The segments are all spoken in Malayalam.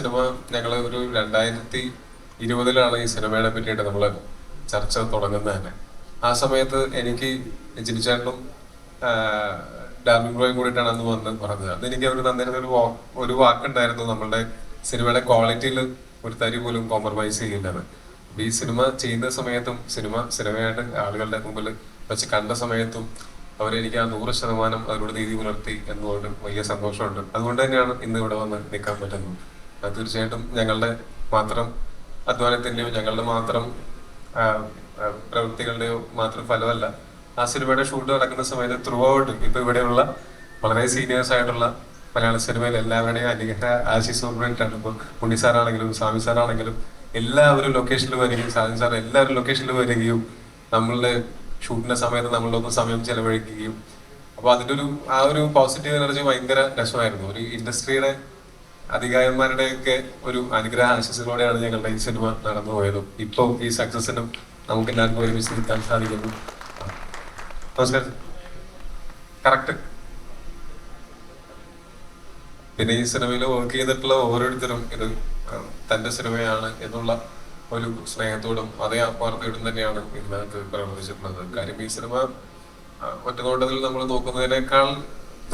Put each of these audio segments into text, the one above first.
സിനിമ ഞങ്ങൾ ഒരു രണ്ടായിരത്തി ഇരുപതിലാണ് ഈ സിനിമയെ പറ്റിയിട്ട് നമ്മൾ ചർച്ച തുടങ്ങുന്നത് തന്നെ. ആ സമയത്ത് എനിക്ക് ജിനിച്ചേട്ടനും ഡാർമിൻ ബ്രോയും കൂടിയിട്ടാണ് അന്ന് വന്ന് പറഞ്ഞത്. അന്ന് എനിക്ക് അവർ തന്നിരുന്ന ഒരു ഒരു വാക്കുണ്ടായിരുന്നു നമ്മളുടെ സിനിമയുടെ ക്വാളിറ്റിയിൽ ഒരു തരി പോലും കോംപ്രമൈസ് ചെയ്യില്ലെന്ന് ഈ സിനിമ ചെയ്യുന്ന സമയത്തും സിനിമ സിനിമയായിട്ട് ആളുകളുടെ മുമ്പിൽ വെച്ച് കണ്ട സമയത്തും അവരെനിക്ക് ആ നൂറ് ശതമാനം അവരോട് നീതി പുലർത്തി എന്നുകൊണ്ട് വലിയ സന്തോഷമുണ്ട്. അതുകൊണ്ട് തന്നെയാണ് ഇന്ന് ഇവിടെ വന്ന് നിൽക്കാൻ പറ്റുന്നത്. അത് തീർച്ചയായിട്ടും ഞങ്ങളുടെ മാത്രം അധ്വാനത്തിന്റെയോ ഞങ്ങളുടെ മാത്രം പ്രവൃത്തികളുടെയോ മാത്രം ഫലമല്ല. ആ സിനിമയുടെ ഷൂട്ട് നടക്കുന്ന സമയത്ത് ത്രൂ ഔട്ട് ഇപ്പൊ ഇവിടെയുള്ള വളരെ സീനിയേഴ്സ് ആയിട്ടുള്ള മലയാള സിനിമയിൽ എല്ലാവരുടെയും അനുഗ്രഹ ആശിസ് ഉൾപ്പെട്ടിട്ടാണ് ഇപ്പൊ ഉണ്ണി സാറാണെങ്കിലും സ്വാമി സാറാണെങ്കിലും എല്ലാവരും ലൊക്കേഷനിൽ വരികയും സാജൻ സാർ എല്ലാവരും ലൊക്കേഷനിൽ വരികയും നമ്മളുടെ ഷൂട്ടിന്റെ സമയത്ത് നമ്മളൊന്ന് സമയം ചെലവഴിക്കുകയും. അപ്പൊ അതിന്റെ ഒരു ആ ഒരു പോസിറ്റീവ് എനർജി ഭയങ്കര രസമായിരുന്നു. ഒരു ഇൻഡസ്ട്രിയുടെ അധികാരന്മാരുടെ ഒക്കെ ഒരു അനുഗ്രഹ ആശംസകളോടെയാണ് ഞങ്ങളുടെ ഈ സിനിമ നടന്നു പോയതും. ഇപ്പൊ ഈ സക്സസിനും നമുക്ക് എല്ലാവർക്കും ഒരുമിച്ച് നിൽക്കാൻ സാധിക്കുന്നു. നമസ്കാരം. കറക്റ്റ്. പിന്നെ ഈ സിനിമയിൽ വർക്ക് ചെയ്തിട്ടുള്ള ഓരോരുത്തരും ഇത് തന്റെ സിനിമയാണ് എന്നുള്ള ഒരു സ്നേഹത്തോടും അതേ ആത്മാർത്ഥയോടും തന്നെയാണ് ഇതിനകത്ത് പ്രവർത്തിച്ചിട്ടുള്ളത്. കാര്യം ഈ സിനിമ ഒറ്റനോട്ടത്തിൽ നമ്മൾ നോക്കുന്നതിനേക്കാൾ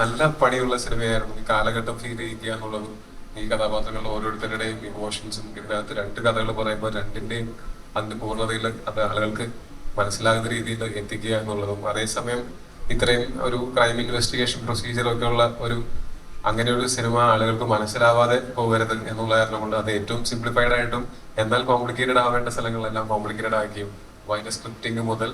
നല്ല പണിയുള്ള സിനിമയായിരുന്നു ഈ കാലഘട്ടം ഫീൽ ചെയ്യിക്കുക എന്നുള്ളതും. ഈ കഥാപാത്രങ്ങളുടെ ഓരോരുത്തരുടെയും ഇമോഷൻസും ഇതിനകത്ത് രണ്ട് കഥകൾ പറയുമ്പോൾ രണ്ടിന്റെയും അതിന്റെ പൂർണതയിൽ അത് ആളുകൾക്ക് മനസ്സിലാകുന്ന രീതിയിൽ എത്തിക്കുക എന്നുള്ളതും അതേസമയം ഇത്രയും ഒരു ക്രൈം ഇൻവെസ്റ്റിഗേഷൻ പ്രൊസീജിയർ ഒക്കെ ഉള്ള ഒരു അങ്ങനെ ഒരു സിനിമ ആളുകൾക്ക് മനസ്സിലാവാതെ പോകരുത് എന്നുള്ള കാരണം കൊണ്ട് അത് ഏറ്റവും സിംപ്ലിഫൈഡ് ആയിട്ടും എന്നാൽ കോംപ്ലിക്കേറ്റഡ് ആവേണ്ട സ്ഥലങ്ങളെല്ലാം കോംപ്ലിക്കേറ്റഡ് ആക്കിയും അതിന്റെ സ്ക്രിപ്റ്റിംഗ് മുതൽ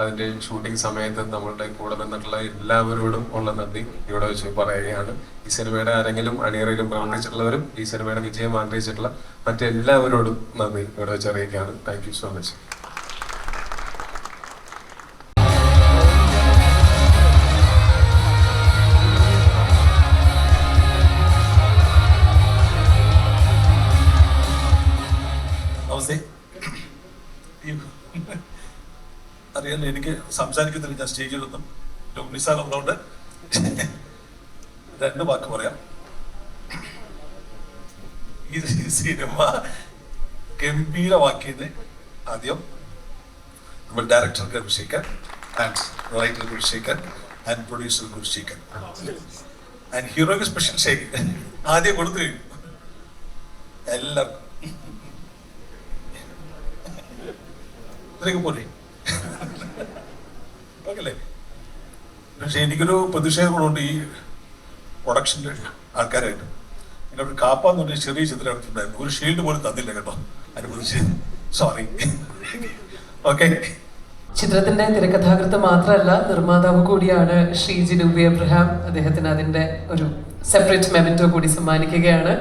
അതിന്റെ ഷൂട്ടിംഗ് സമയത്ത് നമ്മളുടെ കൂടെ നിന്നിട്ടുള്ള എല്ലാവരോടും ഉള്ള നന്ദി. ഇവിടെ വെച്ച് പറയുകയാണ്. ഈ സിനിമയുടെ ആരെങ്കിലും അണിയറയിലും പ്രവർത്തിച്ചിട്ടുള്ളവരും ഈ സിനിമയുടെ വിജയം ആഗ്രഹിച്ചിട്ടുള്ള മറ്റെല്ലാവരോടും നന്ദി ഇവിടെ വെച്ച് അറിയിക്കുകയാണ്. താങ്ക് യു സോ മച്ച് സംസാരിക്കുന്നില്ല ഞാൻ സ്റ്റേജിലൊന്നും സാർ ഉള്ളതുകൊണ്ട് രണ്ട് വാക്ക് പറയാം. ഈ സിനിമ ഗംഭീരമാക്കിയത് ആദ്യം നമ്മൾ ഡയറക്ടർക്ക് അഭിഷേക്കാൻ ആൻഡ് റൈറ്റർക്ക് അഭിഷേക്കാൻ ആൻഡ് പ്രൊഡ്യൂസർക്ക് അഭിഷേക്കാൻ ആൻഡ് ഹീറോയ്ക്ക് സ്പെഷ്യൽ ഷെയ്ക്ക് ആദ്യം കൊടുത്തു കഴിഞ്ഞു. എല്ലാവർക്കും. ഇത്രയൊക്കെ പോലെ പക്ഷെ എനിക്കൊരു പ്രതിഷേധങ്ങളുണ്ട് ഈ പ്രൊഡക്ഷന്റെ ആൾക്കാരായിട്ട്. ഒരു കാപ്പ എന്ന് പറഞ്ഞ ചെറിയ ചിത്രം എടുത്തിട്ടുണ്ടായിരുന്നു ഒരു ഷീൽഡ് പോലും തന്നില്ല കേട്ടോ. പ്രതിഷേധം സോറി ഓക്കെ ചിത്രത്തിന്റെ തിരക്കഥാകൃത്ത് മാത്രമല്ല നിർമ്മാതാവ് കൂടിയാണ് ഷീജി ഡുബി എബ്രഹാം അദ്ദേഹത്തിന് അതിന്റെ ഒരു സെപ്പറേറ്റ് മെമെന്റോ കൂടി സമ്മാനിക്കുകയാണ്.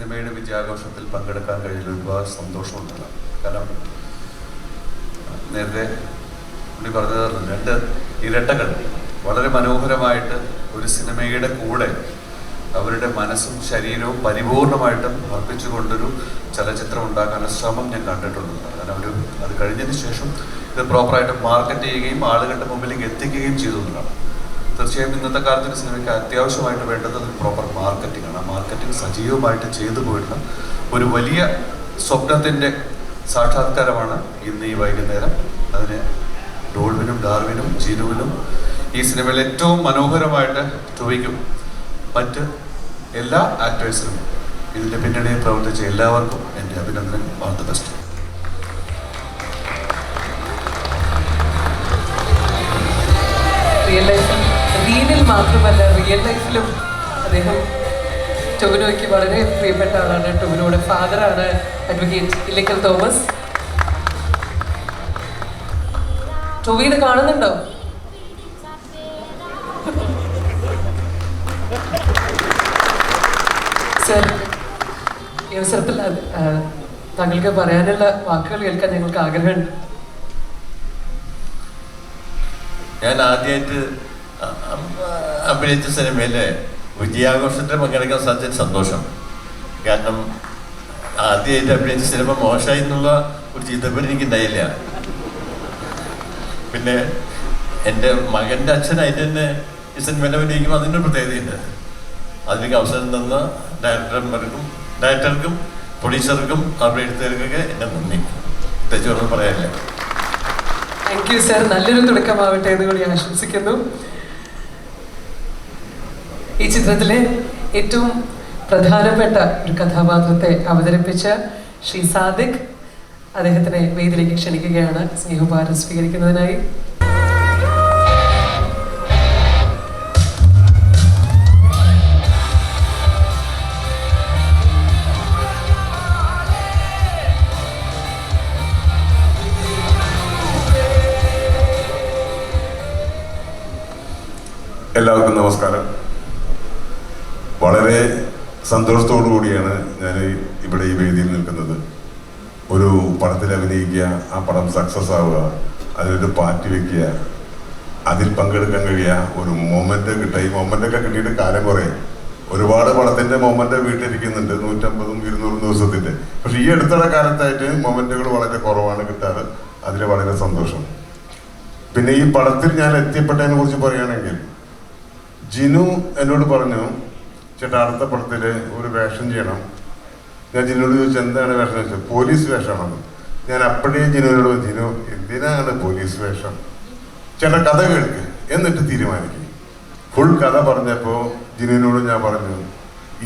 സിനിമയുടെ വിജയാഘോഷത്തിൽ പങ്കെടുക്കാൻ കഴിഞ്ഞതിൽ ഒരുപാട് സന്തോഷമുണ്ടല്ലോ കാരണം നേരത്തെ പുള്ളി പറഞ്ഞത് രണ്ട് ഇരട്ടകൾ. വളരെ മനോഹരമായിട്ട് ഒരു സിനിമയുടെ കൂടെ അവരുടെ മനസ്സും ശരീരവും പരിപൂർണമായിട്ടും അർപ്പിച്ചുകൊണ്ടൊരു ചലച്ചിത്രം ഉണ്ടാക്കാനുള്ള ശ്രമം ഞാൻ കണ്ടിട്ടുണ്ട്. കാരണം അവർ അത് കഴിഞ്ഞതിന് ശേഷം ഇത് പ്രോപ്പറായിട്ട് മാർക്കറ്റ് ചെയ്യുകയും ആളുകളുടെ മുമ്പിലേക്ക് എത്തിക്കുകയും ചെയ്തു എന്നുള്ളതാണ്. തീർച്ചയായും ഇന്നത്തെ കാലത്ത് സിനിമയ്ക്ക് അത്യാവശ്യമായിട്ട് വേണ്ടത് ഒരു പ്രോപ്പർ മാർക്കറ്റിംഗ് ആണ്. ആ മാർക്കറ്റിംഗ് സജീവമായിട്ട് ചെയ്തു പോയിരുന്ന ഒരു വലിയ സ്വപ്നത്തിന്റെ സാക്ഷാത്കാരമാണ് ഇന്ന് ഈ വൈകുന്നേരം. അതിന് ഡോൾവിനും ഡാർവിനും ജീനുവിനും ഈ സിനിമയിൽ ഏറ്റവും മനോഹരമായിട്ട് ടോയ്ക്കും മറ്റ് എല്ലാ ആക്ടേഴ്സിനും ഇതിന്റെ പിന്നണിയിൽ പ്രവർത്തിച്ച എല്ലാവർക്കും എന്റെ അഭിനന്ദനം ഓൾ ബെസ്റ്റ് റിയൽ റീലിൽ മാത്രമല്ല റിയൽ ലൈഫിലും അദ്ദേഹം ടൊവിനോയ്ക്ക് വളരെ പ്രിയപ്പെട്ട ആളാണ്. ടൊവിനോയുടെ ഫാദറാണ് അഡ്വക്കേറ്റ് ഇല്ലിക്കൽ തോമസ്. ടൊവി ഇത് കാണുന്നുണ്ടോ? സർ ഈ അവസരത്തിൽ താങ്കൾക്ക് പറയാനുള്ള വാക്കുകൾ കേൾക്കാൻ ഞങ്ങൾക്ക് ആഗ്രഹമുണ്ട്. ഞാൻ ആദ്യമായിട്ട് അഭിനയിച്ച സിനിമയിലെ വിജയാഘോഷത്തിൽ പങ്കെടുക്കാൻ സാധിച്ച സന്തോഷം. കാരണം ആദ്യമായിട്ട് അഭിനയിച്ച സിനിമ മോശമായി എന്നുള്ള ഒരു ചീത്തപ്പേര് എനിക്ക് ഉണ്ടായില്ല പിന്നെ എന്റെ മകന്റെ അച്ഛനായിട്ട് തന്നെ ഈ സിനിമയിൽ അഭിനയിക്കുമ്പോൾ അതിന്റെ പ്രത്യേകതയുണ്ട്. അതിലേക്ക് അവസരം തന്ന ഡയറക്ടർമാർക്കും ഡയറക്ടർക്കും പ്രൊഡ്യൂസർക്കും അവരുടെ എഴുത്തുകാർക്കൊക്കെ എന്റെ നന്ദി. പ്രത്യേകിച്ച് പറയാനില്ല. താങ്ക് യു സാർ നല്ലൊരു തുടക്കമാവട്ടെ എന്ന് കൂടി ആശംസിക്കുന്നു. ഈ ചിത്രത്തിലെ ഏറ്റവും പ്രധാനപ്പെട്ട ഒരു കഥാപാത്രത്തെ അവതരിപ്പിച്ച ശ്രീ സാദിഖ് അദ്ദേഹത്തിനെ വേദിയിലേക്ക് ക്ഷണിക്കുകയാണ്. സ്നേഹോപഹാരം സ്വീകരിക്കുന്നതിനായി. എല്ലാവർക്കും നമസ്കാരം. സന്തോഷത്തോടു കൂടിയാണ് ഞാൻ ഇവിടെ ഈ വേദിയിൽ നിൽക്കുന്നത്. ഒരു പടത്തിൽ അഭിനയിക്കുക ആ പടം സക്സസ് ആവുക അതിലൊരു പാർട്ടി വെക്കുക അതിൽ പങ്കെടുക്കാൻ കഴിയുക ഒരു മൊമെന്റ് കിട്ടുക. ഈ മൊമെന്റ് ഒക്കെ കിട്ടിയിട്ട് കാലം കുറേ. ഒരുപാട് പടത്തിന്റെ മൊമെന്റ് വീട്ടിലിരിക്കുന്നുണ്ട് നൂറ്റമ്പതും ഇരുന്നൂറും ദിവസത്തിന്റെ പക്ഷെ ഈ അടുത്തുള്ള കാലത്തായിട്ട് മൊമെന്റുകൾ വളരെ കുറവാണ് കിട്ടാറ്. അതിൽ വളരെ സന്തോഷം. പിന്നെ ഈ പടത്തിൽ ഞാൻ എത്തിയപ്പെട്ടതിനെ കുറിച്ച് പറയുകയാണെങ്കിൽ ജിനു എന്നോട് പറഞ്ഞു ചേട്ടാ അടുത്ത പടത്തിൽ ഒരു വേഷം ചെയ്യണം. ഞാൻ ജിനുവിനോട് ചോദിച്ചു എന്താണ് വേഷം? ചോദിച്ചത് പോലീസ് വേഷമാണെന്ന് ഞാൻ അപ്പോഴേ ജിനുവിനോട് ജിനു എന്തിനാണ് പോലീസ് വേഷം? ചേട്ടാ കഥ കേൾക്ക്. എന്നിട്ട് തീരുമാനിക്കും. ഫുൾ കഥ പറഞ്ഞപ്പോൾ ജിനുവിനോട് ഞാൻ പറഞ്ഞു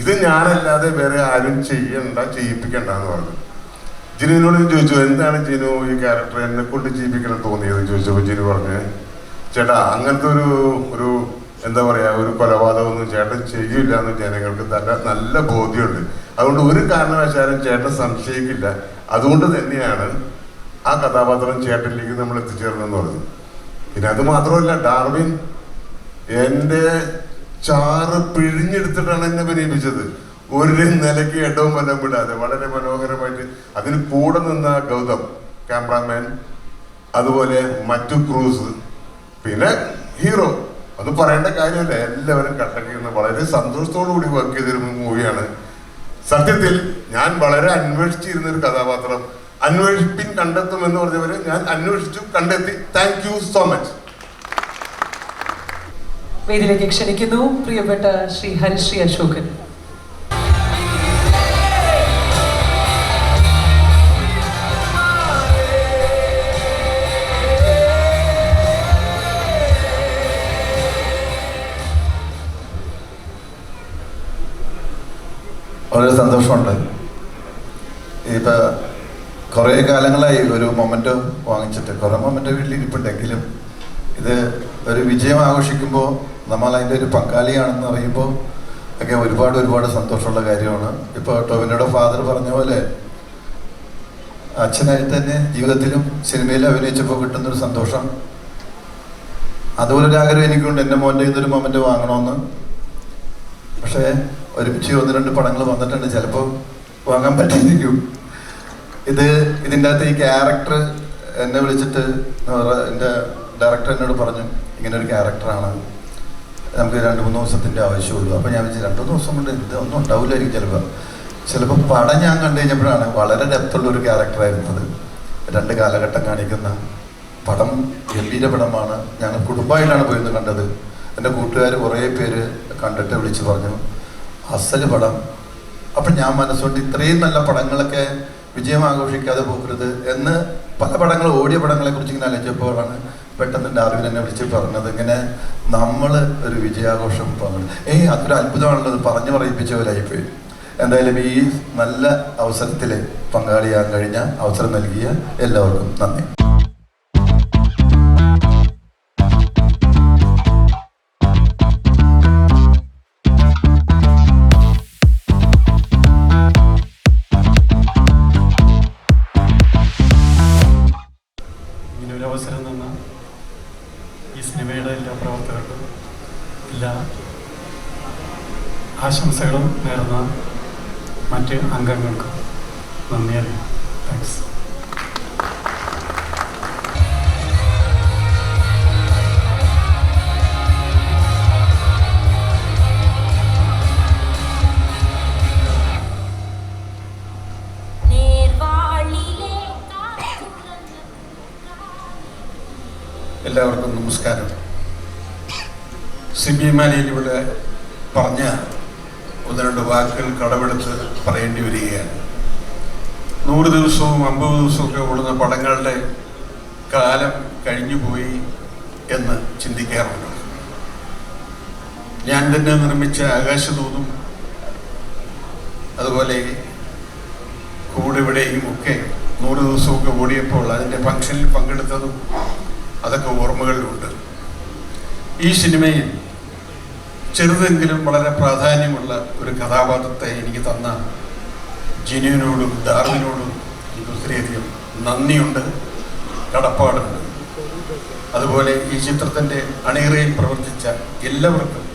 ഇത് ഞാനല്ലാതെ വേറെ ആരും ചെയ്യണ്ട ചെയ്യിപ്പിക്കണ്ട എന്ന് പറഞ്ഞു. ജിനുവിനോട് ചോദിച്ചു എന്താണ് ജിനു ഈ ക്യാരക്ടർ എന്നെ കൊണ്ട് ചെയ്യിപ്പിക്കണം തോന്നിയത് ചോദിച്ചപ്പോൾ ജിനു പറഞ്ഞു ചേട്ടാ അങ്ങനത്തെ ഒരു ഒരു എന്താ പറയാ ഒരു കൊലപാതകമൊന്നും ചേട്ടൻ ചെയ്യില്ല എന്ന് ജനങ്ങൾക്ക് നല്ല നല്ല ബോധ്യമുണ്ട്. അതുകൊണ്ട് ഒരു കാരണവശാലും ചേട്ടൻ സംശയിക്കില്ല. അതുകൊണ്ട് തന്നെയാണ് ആ കഥാപാത്രം ചേട്ടനിലേക്ക് നമ്മൾ എത്തിച്ചേർന്നെന്ന് പറഞ്ഞു പിന്നെ അത് മാത്രമല്ല ഡാർവിൻ എന്റെ ചാറ് പിഴിഞ്ഞെടുത്തിട്ടാണ് എന്നെ അഭിനയിപ്പിച്ചത് ഒരു നിലയ്ക്ക് ഇടവും വല്ലതും വിടാതെ വളരെ മനോഹരമായിട്ട് അതിന് കൂടെ നിന്ന ഗൗതം ക്യാമറാമാൻ അതുപോലെ മറ്റു ക്രൂസ് പിന്നെ ഹീറോ. അത് പറയേണ്ട കാര്യമല്ല. എല്ലാവരും കട്ടക്കിന്ന് വളരെ സന്തോഷത്തോടു കൂടി വർക്ക് ചെയ്തൊരു മൂവിയാണ് സത്യത്തിൽ ഞാൻ വളരെ അന്വേഷിച്ചിരുന്ന ഒരു കഥാപാത്രം. അന്വേഷിപ്പിൻ കണ്ടെത്തും എന്ന് പറഞ്ഞവര് ഞാൻ അന്വേഷിച്ചു കണ്ടെത്തി. താങ്ക് യു സോ മച്ച് വേദിയിലേക്ക് ക്ഷണിക്കുന്നു പ്രിയപ്പെട്ട ശ്രീ ഹരിശ്രീ അശോകൻ. വളരെ സന്തോഷമുണ്ട്. ഇപ്പം കുറേ കാലങ്ങളായി ഒരു മൊമെന്റ് വാങ്ങിച്ചിട്ട് കുറേ മൊമെന്റ് വീട്ടിലിരിപ്പുണ്ടെങ്കിലും ഇത് ഒരു വിജയം ആഘോഷിക്കുമ്പോൾ നമ്മൾ അതിന്റെ ഒരു പങ്കാളിയാണെന്ന് അറിയുമ്പോൾ ഒക്കെ ഒരുപാട് ഒരുപാട് സന്തോഷമുള്ള കാര്യമാണ്. ഇപ്പോൾ ടോവിനോടെ ഫാദർ പറഞ്ഞ പോലെ അച്ഛനായിട്ട് തന്നെ ജീവിതത്തിലും സിനിമയിൽ അഭിനയിച്ചപ്പോൾ കിട്ടുന്നൊരു സന്തോഷം. അതുപോലെ ഒരു ആഗ്രഹം എനിക്കുണ്ട് എന്റെ മോന്റെ ഇതൊരു മൊമെന്റ് വാങ്ങണമെന്ന്. പക്ഷേ ഒരുമിച്ച് ഒന്ന് രണ്ട് പടങ്ങൾ വന്നിട്ടുണ്ട്. ചിലപ്പോൾ വാങ്ങാൻ പറ്റിയിരിക്കും. ഇത് ഇതിന്റെ അകത്ത് ഈ ക്യാരക്ടർ എന്നെ വിളിച്ചിട്ട് എന്റെ ഡയറക്ടർ എന്നോട് പറഞ്ഞു ഇങ്ങനെ ഒരു ക്യാരക്ടറാണ് നമുക്ക് രണ്ട് മൂന്ന് ദിവസത്തിന്റെ ആവശ്യമുള്ളൂ. അപ്പോൾ ഞാൻ വിചാരിച്ചു രണ്ട് മൂന്ന് ദിവസം കൊണ്ട് ഇത് ഇതൊന്നും ഉണ്ടാവില്ലായിരിക്കും ചിലപ്പോൾ ചിലപ്പോൾ പടം ഞാൻ കണ്ടു കഴിഞ്ഞപ്പോഴാണ് വളരെ ഡെപ്തുള്ള ഒരു ക്യാരക്ടറായിരുന്നത് രണ്ട് കാലഘട്ടം കാണിക്കുന്ന പടം ഗംഭീര പടമാണ്. ഞങ്ങൾ കുടുംബമായിട്ടാണ് പോയിരുന്നു കണ്ടത്. എന്റെ കൂട്ടുകാർ കുറേ പേര് കണ്ടിട്ട് വിളിച്ച് പറഞ്ഞു അസൽ പടം. അപ്പം ഞാൻ മനസ്സുകൊണ്ട് ഇത്രയും നല്ല പടങ്ങളൊക്കെ വിജയം ആഘോഷിക്കാതെ പോകരുത് എന്ന് പല പടങ്ങൾ ഓടിയ പടങ്ങളെ കുറിച്ച് ഇങ്ങനെ ആലോചിച്ചപ്പോഴാണ് പെട്ടെന്ന് ഡാർവിൻ എന്നെ വിളിച്ച് പറഞ്ഞത്. ഇങ്ങനെ നമ്മൾ ഒരു വിജയാഘോഷം പങ്കെടു ഏയ് അതൊരു അത്ഭുതമാണല്ലോ പറഞ്ഞു പറഞ്ഞു പറയിപ്പിച്ചവരായിപ്പോയി. എന്തായാലും ഈ നല്ല അവസരത്തിൽ പങ്കാളിയാകാൻ കഴിഞ്ഞ അവസരം നൽകിയ എല്ലാവർക്കും നന്ദി. ആശംസകളും നേർന്ന മറ്റ് അംഗങ്ങൾക്കും നന്ദി അറിയാം താങ്ക്സ് എല്ലാവർക്കും നമസ്കാരം. സിബി മാലിയിലൂടെ പറഞ്ഞ ഒന്ന് രണ്ട് വാക്കുകൾ കടമെടുത്ത് പറയേണ്ടി വരികയാണ്. നൂറ് ദിവസവും അമ്പത് ദിവസവും ഒക്കെ ഓടുന്ന പടങ്ങളുടെ കാലം കഴിഞ്ഞുപോയി എന്ന് ചിന്തിക്കാറുണ്ട്. ഞാൻ തന്നെ നിർമ്മിച്ച ആകാശദൂതും അതുപോലെ കൂടെ ഇവിടെയും ഒക്കെ നൂറ് ദിവസമൊക്കെ ഓടിയപ്പോൾ അതിന്റെ ഫംഗ്ഷനിൽ പങ്കെടുത്തതും അതൊക്കെ ഓർമ്മകളിലുണ്ട്. ഈ സിനിമയിൽ ചെറുതെങ്കിലും വളരെ പ്രാധാന്യമുള്ള ഒരു കഥാപാത്രത്തെ എനിക്ക് തന്ന ജിനുവിനോടും ഡാർവിനോടും എനിക്ക് ഒത്തിരിയധികം നന്ദിയുണ്ട് കടപ്പാടുണ്ട്. അതുപോലെ ഈ ചിത്രത്തിന്റെ അണിയറയിൽ പ്രവർത്തിച്ച എല്ലാവർക്കും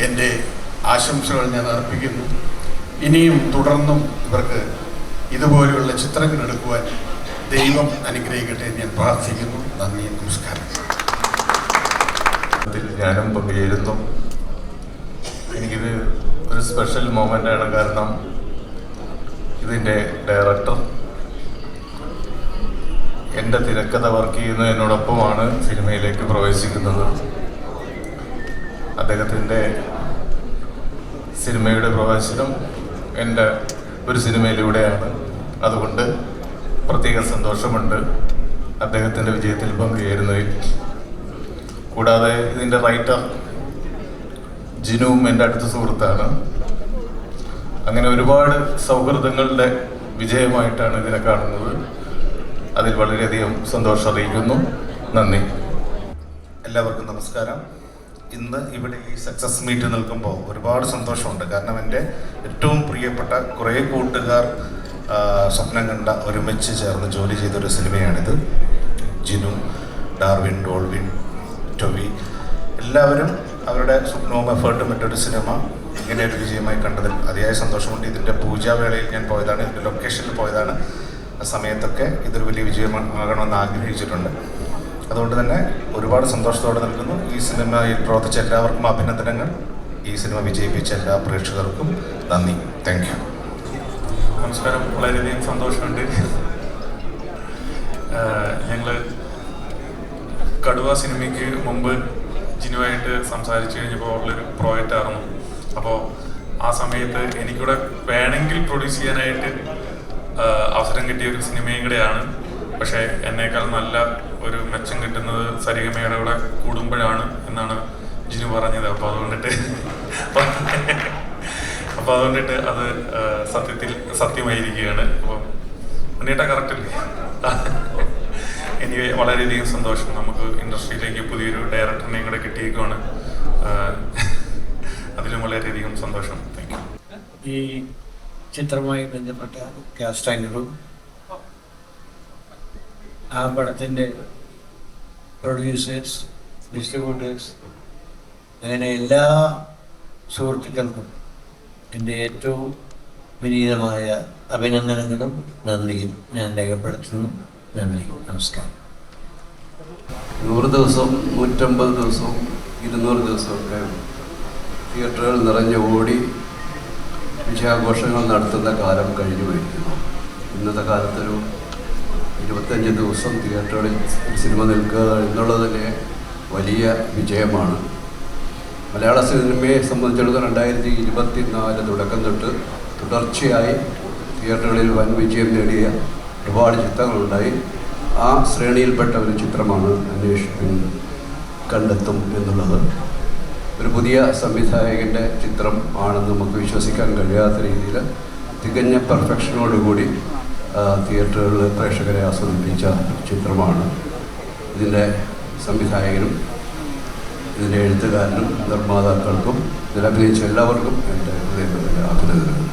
എന്റെ ആശംസകൾ ഞാൻ അർപ്പിക്കുന്നു. ഇനിയും തുടർന്നും ഇവർക്ക് ഇതുപോലെയുള്ള ചിത്രങ്ങൾ എടുക്കുവാൻ ദൈവം അനുഗ്രഹിക്കട്ടെ എന്ന് ഞാൻ പ്രാർത്ഥിക്കുന്നു. നന്ദി നമസ്കാരം. ഞാനും പങ്കുചേരുന്നു. എനിക്കിത് ഒരു സ്പെഷ്യൽ മൊമെന്റ് ആണ് കാരണം ഇതിന്റെ ഡയറക്ടർ എന്റെ തിരക്കഥ വർക്ക് ചെയ്യുന്ന എന്നോടൊപ്പമാണ് സിനിമയിലേക്ക് പ്രവേശിക്കുന്നത്. അദ്ദേഹത്തിന്റെ സിനിമയുടെ പ്രവേശനം എന്റെ ഒരു സിനിമയിലൂടെയാണ്. അതുകൊണ്ട് പ്രത്യേക സന്തോഷമുണ്ട്. അദ്ദേഹത്തിന്റെ വിജയത്തിൽ പങ്കുചേരുന്നതിൽ. കൂടാതെ ഇതിന്റെ റൈറ്റർ ജിനുവും എന്റെ അടുത്ത സുഹൃത്താണ്. അങ്ങനെ ഒരുപാട് സൗഹൃദങ്ങളുടെ വിജയമായിട്ടാണ് ഇതിനെ കാണുന്നത്. അതിൽ വളരെയധികം സന്തോഷം അറിയിക്കുന്നു. നന്ദി. എല്ലാവർക്കും നമസ്കാരം. ഇന്ന് ഇവിടെ ഈ സക്സസ് മീറ്റ് നിൽക്കുമ്പോൾ ഒരുപാട് സന്തോഷമുണ്ട്. കാരണം എന്റെ ഏറ്റവും പ്രിയപ്പെട്ട കുറേ കൂട്ടുകാർ സ്വപ്നം കണ്ട ഒരുമിച്ച് ചേർന്ന് ജോലി ചെയ്തൊരു സിനിമയാണിത്. ജിനു ഡാർവിൻ ഡോൾവിൻ ടൊവി എല്ലാവരും അവരുടെ സ്വപ്നവും എഫേർട്ടും മറ്റൊരു സിനിമ ഇങ്ങനെ ഒരു വിജയമായി കണ്ടതിൽ അതിയായ സന്തോഷമുണ്ട്. ഇതിന്റെ പൂജാവേളയിൽ ഞാൻ പോയതാണ് ഇതിന്റെ ലൊക്കേഷനിൽ പോയതാണ്. ആ സമയത്തൊക്കെ ഇതൊരു വലിയ വിജയമാകണമെന്ന് ആഗ്രഹിച്ചിട്ടുണ്ട്. അതുകൊണ്ട് തന്നെ ഒരുപാട് സന്തോഷത്തോടെ നിൽക്കുന്നു. ഈ സിനിമയിൽ പ്രവർത്തിച്ച എല്ലാവർക്കും അഭിനന്ദനങ്ങൾ. ഈ സിനിമ വിജയിപ്പിച്ച എല്ലാ പ്രേക്ഷകർക്കും നന്ദി. താങ്ക് യു നമസ്കാരം. വളരെയധികം സന്തോഷമുണ്ട്. ഞങ്ങൾ കടുവ സിനിമയ്ക്ക് മുമ്പ് ജിനുവായിട്ട് സംസാരിച്ചു കഴിഞ്ഞപ്പോൾ ഉള്ളൊരു പ്രോജക്റ്റ് ആയിരുന്നു. അപ്പോൾ ആ സമയത്ത് എനിക്കിവിടെ വേണമെങ്കിൽ പ്രൊഡ്യൂസ് ചെയ്യാനായിട്ട് അവസരം കിട്ടിയ ഒരു സിനിമയും കൂടെയാണ്. പക്ഷേ എന്നേക്കാൾ നല്ല ഒരു മെച്ചം കിട്ടുന്നത് സരിഗമയുടെ കൂടെ കൂടുമ്പോഴാണ് എന്നാണ് ജിനു പറഞ്ഞത്. അപ്പോൾ അതുകൊണ്ടിട്ട് അപ്പോൾ അതുകൊണ്ടിട്ട് അത് സത്യത്തിൽ സത്യമായിരിക്കുകയാണ്. ഉണ്ണിയേട്ട കറക്റ്റ് എനിക്ക് വളരെയധികം സന്തോഷം. നമുക്ക് ഇൻഡസ്ട്രിയിലേക്ക് പുതിയൊരു ഡയറക്ടറിനെയും കൂടെ കിട്ടിയേക്കുവാണ്. ആ, അതിലും വളരെയധികം സന്തോഷം. താങ്ക് യു ഈ ചിത്രമായി ബന്ധപ്പെട്ട കാസ്റ്റാൻഡറും ആ പടത്തിന്റെ പ്രൊഡ്യൂസേഴ്സ് ഡിസ്ട്രിബ്യൂട്ടേഴ്സ് അങ്ങനെ എല്ലാ സുഹൃത്തുക്കൾക്കും എന്റെ ഏറ്റവും വിനീതമായ അഭിനന്ദനങ്ങളും നന്ദിയും ഞാൻ രേഖപ്പെടുത്തുന്നു. നന്ദി നമസ്കാരം. നൂറ് ദിവസവും നൂറ്റമ്പത് ദിവസവും ഇരുന്നൂറ് ദിവസമൊക്കെ തിയേറ്ററുകൾ നിറഞ്ഞു ഓടി വിജയാഘോഷങ്ങൾ നടത്തുന്ന കാലം കഴിഞ്ഞു പോയിരിക്കുന്നു. ഇന്നത്തെ കാലത്തൊരു ഇരുപത്തഞ്ച് ദിവസം തിയേറ്ററുകളിൽ സിനിമ നിൽക്കുക എന്നുള്ളത് തന്നെ വലിയ വിജയമാണ്. മലയാള സിനിമയെ സംബന്ധിച്ചിടത്തോളം രണ്ടായിരത്തി ഇരുപത്തി നാല് തുടക്കം തൊട്ട് തുടർച്ചയായി തിയേറ്ററുകളിൽ വൻ വിജയം നേടിയ ഒരുപാട് ചിത്രങ്ങളുണ്ടായി. ആ ശ്രേണിയിൽപ്പെട്ട ഒരു ചിത്രമാണ് അന്വേഷിപ്പിൻ കണ്ടെത്തും എന്നുള്ളത്. ഒരു പുതിയ സംവിധായകന്റെ ചിത്രം ആണെന്ന് നമുക്ക് വിശ്വസിക്കാൻ കഴിയാത്ത രീതിയിൽ തികഞ്ഞ പെർഫെക്ഷനോടുകൂടി തിയേറ്ററുകളിൽ പ്രേക്ഷകരെ ആസ്വദിപ്പിച്ച ചിത്രമാണ്. ഇതിന്റെ സംവിധായകനും ഇതിന്റെ എഴുത്തുകാരനും നിർമ്മാതാക്കൾക്കും ഇതിലഭിനയിച്ച എല്ലാവർക്കും എന്റെ ഹൃദയത്തിന്റെ അഭിനന്ദനങ്ങൾ